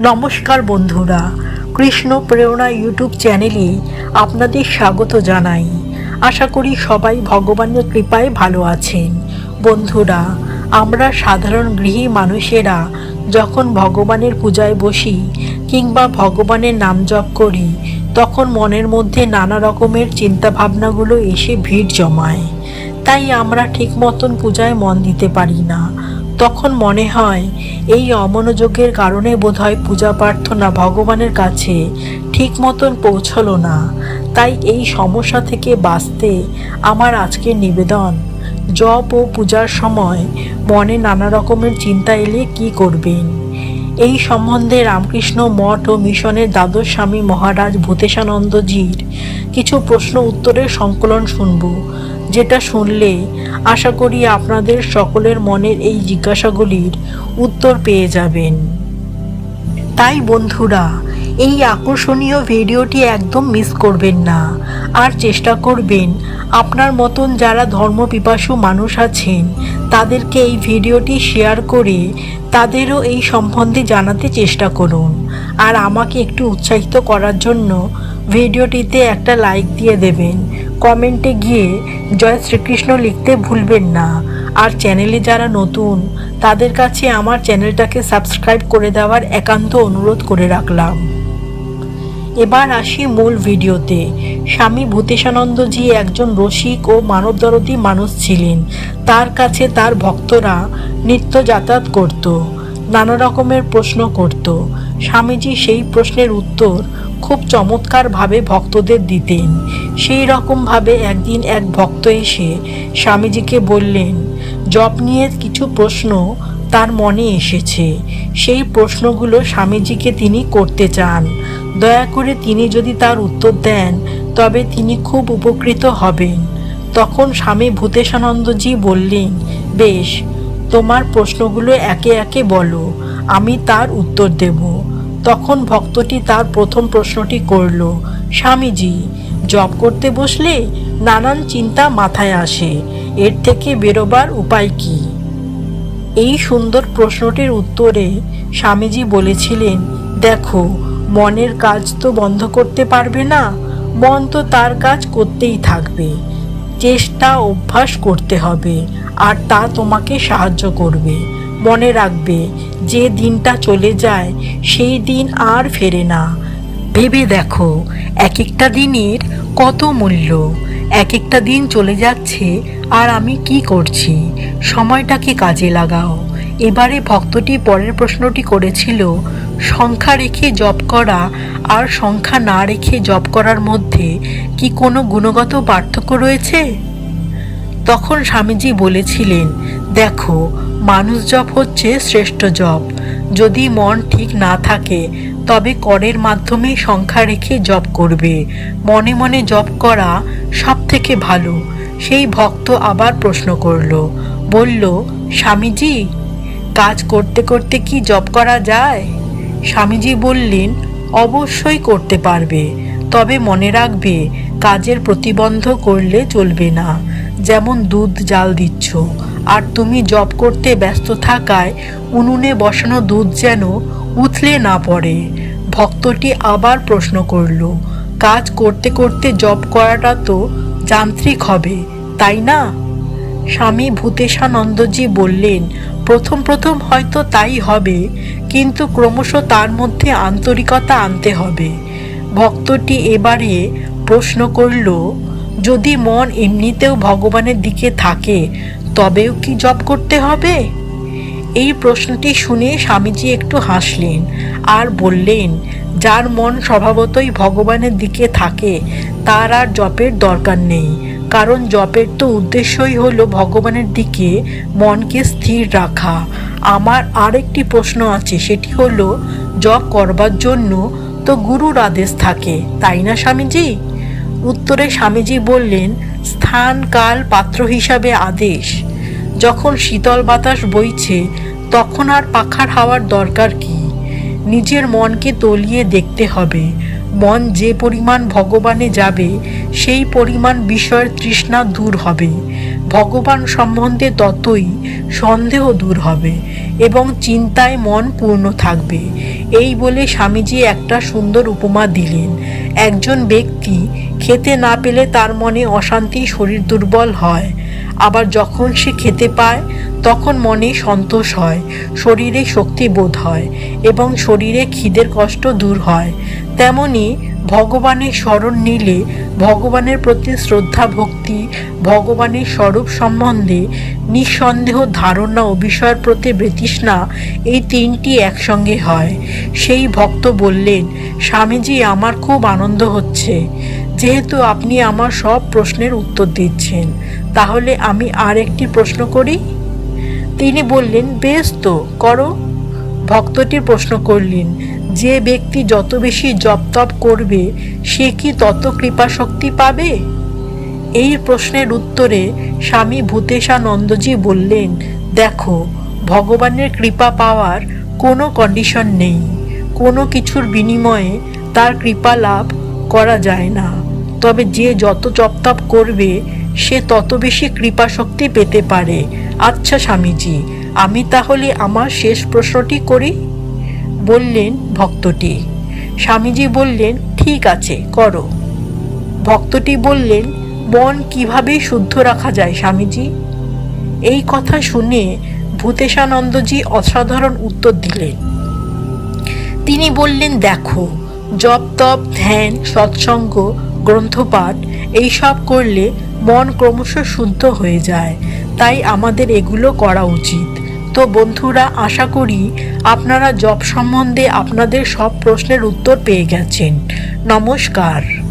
নমস্কার বন্ধুরা, কৃষ্ণ প্রেরণা ইউটিউব চ্যানেলে আপনাদের স্বাগত জানাই। আশা করি সবাই ভগবানের কৃপায় ভালো আছেন। বন্ধুরা, আমরা সাধারণ গৃহী মানুষেরা যখন ভগবানের পূজায় বসি কিংবা ভগবানের নাম জপ করি, তখন মনের মধ্যে নানা রকমের চিন্তাভাবনাগুলো এসে ভিড় জমায়। তাই আমরা ঠিক মতন পূজায় মন দিতে পারি না। তখন মনে হয়, এই অমনোযোগের কারণে বোধহয় পূজা প্রার্থনা ভগবানের কাছে ঠিক মতন পৌঁছলো না। তাই এই সমস্যা থেকে বাঁচতে আমার আজকের নিবেদন। জপ ও পূজার সময় মনে নানা রকমের চিন্তা এলে কি করবেন? এই সম্বন্ধে রামকৃষ্ণ মঠ ও মিশনের দ্বাদশ স্বামী মহারাজ ভূতেশানন্দজির কিছু প্রশ্ন উত্তরের সংকলন শুনব। যেটা শুনলে আশা করি আপনাদের সকলের মনের এই জিজ্ঞাসাগুলির উত্তর পেয়ে যাবেন। তাই বন্ধুরা, এই আকর্ষণীয় ভিডিওটি একদম মিস করবেন না। আর চেষ্টা করবেন, আপনার মতন যারা ধর্মপিপাসু মানুষ আছেন, তাদেরকে এই ভিডিওটি শেয়ার করে তাদেরও এই সম্বন্ধে জানাতে চেষ্টা করুন। আর আমাকে একটু উৎসাহিত করার জন্য ভিডিওটিতে একটা লাইক দিয়ে দেবেন। কমেন্টে গিয়ে জয় শ্রীকৃষ্ণ লিখতে ভুলবেন না। আর চ্যানেলে যারা নতুন, তাদের কাছে আমার চ্যানেলটাকে সাবস্ক্রাইব করে দেওয়ার একান্ত অনুরোধ করে রাখলাম। এবার আসি মূল ভিডিওতে। স্বামী ভূতেশানন্দজি একজন রসিক ও মানবদরদী মানুষ ছিলেন। তার কাছে তার ভক্তরা নিত্য যাতায়াত করত, নানা রকমের প্রশ্ন করত। স্বামীজি সেই প্রশ্নের উত্তর খুব চমৎকারভাবে ভক্তদের দিতেন। সেই রকমভাবে একদিন এক ভক্ত এসে স্বামীজিকে বললেন জব নিয়ে কিছু প্রশ্ন তার মনে এসেছে। সেই প্রশ্নগুলো স্বামীজিকে তিনি করতে চান। দয়া করে তিনি যদি তার উত্তর দেন, তবে তিনি খুব উপকৃত হবেন। তখন স্বামী ভূতেশানন্দজি বললেন, বেশ, তোমার প্রশ্নগুলো একে একে বলো। আমি তার উত্তর দেব। তখন ভক্তটি তার প্রথম প্রশ্নটি করল, স্বামীজি জব করতে বসলে নানান চিন্তা মাথায় আসে, এর থেকে বেরোবার উপায় কী? এই সুন্দর প্রশ্নটির উত্তরে স্বামীজি বলেছিলেন, দেখো, মনের কাজ তো বন্ধ করতে পারবে না, মন তো তার কাজ করতেই থাকবে। চেষ্টা, অভ্যাস করতে হবে, আর তা তোমাকে সাহায্য করবে। মনে রাখবে, যে দিনটা চলে যায়, সেই দিন আর ফেরে না। ভেবে দেখো এক একটা দিনের কত মূল্য এক একটা দিন চলে যাচ্ছে, আর আমি কি করছি? সময়টাকে কাজে লাগাও। এবারে ভক্তটি পরের প্রশ্নটি করেছিল, সংখ্যা রেখে জপ করা আর সংখ্যা না রেখে জপ করার মধ্যে কি কোনো গুণগত পার্থক্য রয়েছে? তখন স্বামীজি বলেছিলেন, দেখো মানুষ জপ হচ্ছে শ্রেষ্ঠ জপ। যদি মন ঠিক না থাকে, তবে করের মাধ্যমে সংখ্যা রেখে জপ করবে। মনে মনে জপ করা সব থেকে ভালো। সেই ভক্ত আবার প্রশ্ন করল, বলল, স্বামীজি, কাজ করতে করতে কি জপ করা যায়? স্বামীজি বললেন, অবশ্যই করতে পারবে। তবে মনে রাখবে, কাজের প্রতিবন্ধ করলে চলবে না। যেমন দুধ জাল দিচ্ছ আর তুমি জব করতে ব্যস্ত থাকায় উনুনে বসানো দুধ যেন উথলে না পড়ে। ভক্তটি আবার প্রশ্ন করল, কাজ করতে করতে জব করাটা তো যান্ত্রিক হবে, তাই না? স্বামী ভূতেশানন্দজি বললেন, প্রথম প্রথম হয়তো তাই হবে, কিন্তু ক্রমশ তার মধ্যে আন্তরিকতা আনতে হবে। ভক্তটি এবারে প্রশ্ন করল, যদি মন এমনিতেও ভগবানের দিকে থাকে তবেও কি জব করতে হবে? এই প্রশ্নটি শুনে স্বামীজি একটু হাসলেন আর বললেন, যার মন স্বভাবতই ভগবানের দিকে থাকে, তার আর জপের দরকার নেই। কারণ জপের তো উদ্দেশ্যই হলো ভগবানের দিকে মনকে স্থির রাখা। আমার আরেকটি প্রশ্ন আছে, সেটি হলো, জপ করবার জন্য তো গুরুর আদেশ থাকে, তাই না স্বামীজি? উত্তরে স্বামীজি বললেন স্থান কাল পাত্র হিসাবে আদেশ। যখন শীতল বাতাস বইছে, তখন আর পাখার হাওয়ার দরকার কি? নিজের মনকে তলিয়ে দেখতে হবে। মন যে পরিমাণ ভগবানে যাবে, সেই পরিমাণ বিষয়ের তৃষ্ণা দূর হবে। ভগবান সম্বন্ধে ততই সন্দেহ দূর হবে এবং চিন্তায় মন পূর্ণ থাকবে। এই বলে স্বামীজি একটা সুন্দর উপমা দিলেন। একজন ব্যক্তি খেতে না পেলে তার মনে অশান্তি, শরীর দুর্বল হয়। আবার যখন সে খেতে পায়, তখন মনে সন্তোষ হয়, শরীরে শক্তি বোধ হয় এবং শরীরে খিদের কষ্ট দূর হয়। তেমনি ভগবানের স্মরণ নিলে, ভগবানের প্রতি শ্রদ্ধা, ভক্তি, ভগবানের স্বরূপ সম্বন্ধে নিঃসন্দেহ ধারণা ও বিষয়ের প্রতি বৃতৃষ্ণা এই তিনটি একসঙ্গে হয়। সেই ভক্ত বললেন, স্বামীজি, আমার খুব আনন্দ হচ্ছে। যেহেতু আপনি আমার সব প্রশ্নের উত্তর দিচ্ছেন, তাহলে আমি আর একটি প্রশ্ন করি। তিনি বললেন, বেশ তো, করো। ভক্তটি প্রশ্ন করলেন, যে ব্যক্তি যত বেশি জপ তপ করবে, সে কি তত কৃপা শক্তি পাবে? এই প্রশ্নের উত্তরে স্বামী ভূতেশানন্দজি বললেন, দেখো, ভগবানের কৃপা পাওয়ার কোনো কন্ডিশন নেই। কোনো কিছুর বিনিময়ে তার কৃপা লাভ করা যায় না। তবে যে যত জপতপ করবে, সে তত বেশি কৃপা শক্তি পেতে পারে। আচ্ছা স্বামীজি, আমি তাহলে আমার শেষ প্রশ্নটি করি? বললেন ভক্তটি। স্বামীজি বললেন, ঠিক আছে, করো। ভক্তটি বললেন মন কীভাবে শুদ্ধ রাখা যায় স্বামীজি? এই কথা শুনে ভূতেশানন্দজি অসাধারণ উত্তর দিলেন। তিনি বললেন, দেখো, জপ, তপ, ধ্যান, সৎসঙ্গ গ্রন্থপাঠ, এইসব করলে মন ক্রমশ শুদ্ধ হয়ে যায়। তাই আমাদের এগুলো করা উচিত। তো বন্ধুরা, আশা করি আপনারা জব সম্বন্ধে আপনাদের সব প্রশ্নের উত্তর পেয়ে গেছেন। নমস্কার।